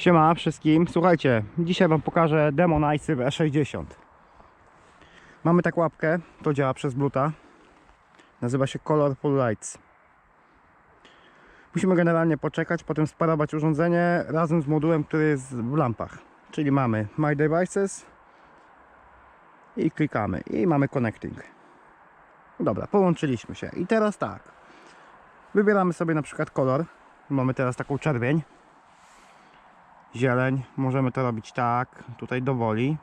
Siema wszystkim, słuchajcie, dzisiaj wam pokażę Demon Ice w E60 Mamy tak łapkę, to działa przez Bluetooth Nazywa się Colorful Lights. Musimy generalnie poczekać, potem sparować urządzenie razem z modułem, który jest w lampach. Czyli mamy My Devices I klikamy. I mamy Connecting. Dobra, połączyliśmy się. I teraz tak. Wybieramy sobie na przykład kolor. Mamy teraz taką czerwień zieleń. Możemy to robić tak, tutaj do woli.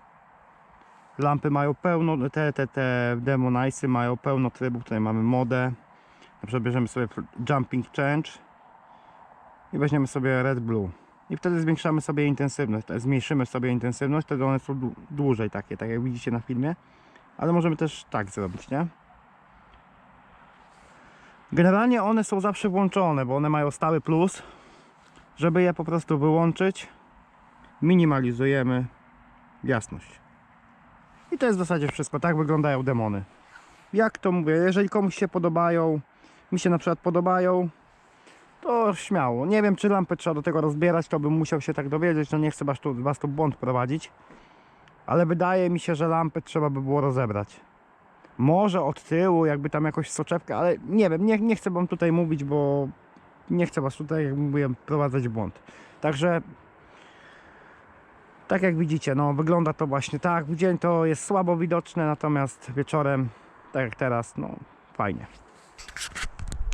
Lampy mają pełno, te, te, te Demonice'y mają pełno trybów. Tutaj mamy modę. Na przykład bierzemy sobie Jumping Change i weźmiemy sobie Red Blue. I wtedy zwiększamy sobie intensywność, te- zmniejszymy sobie intensywność, wtedy one są dłu- dłużej takie, tak jak widzicie na filmie. Ale możemy też tak zrobić, nie? Generalnie one są zawsze włączone, bo one mają stały plus. Żeby je po prostu wyłączyć, minimalizujemy jasność. I to jest w zasadzie wszystko. Tak wyglądają demony. Jak to mówię, jeżeli komuś się podobają, mi się na przykład podobają, to śmiało. Nie wiem, czy lampy trzeba do tego rozbierać, to bym musiał się tak dowiedzieć. No nie chcę was tu, was tu błąd prowadzić. Ale wydaje mi się, że lampy trzeba by było rozebrać. Może od tyłu, jakby tam jakoś soczewkę, ale nie wiem, nie, nie chcę wam tutaj mówić, bo nie chcę was tutaj, jak mówiłem, prowadzać w błąd. Także tak jak widzicie, no wygląda to właśnie tak. W dzień to jest słabo widoczne, natomiast wieczorem, tak jak teraz, no fajnie.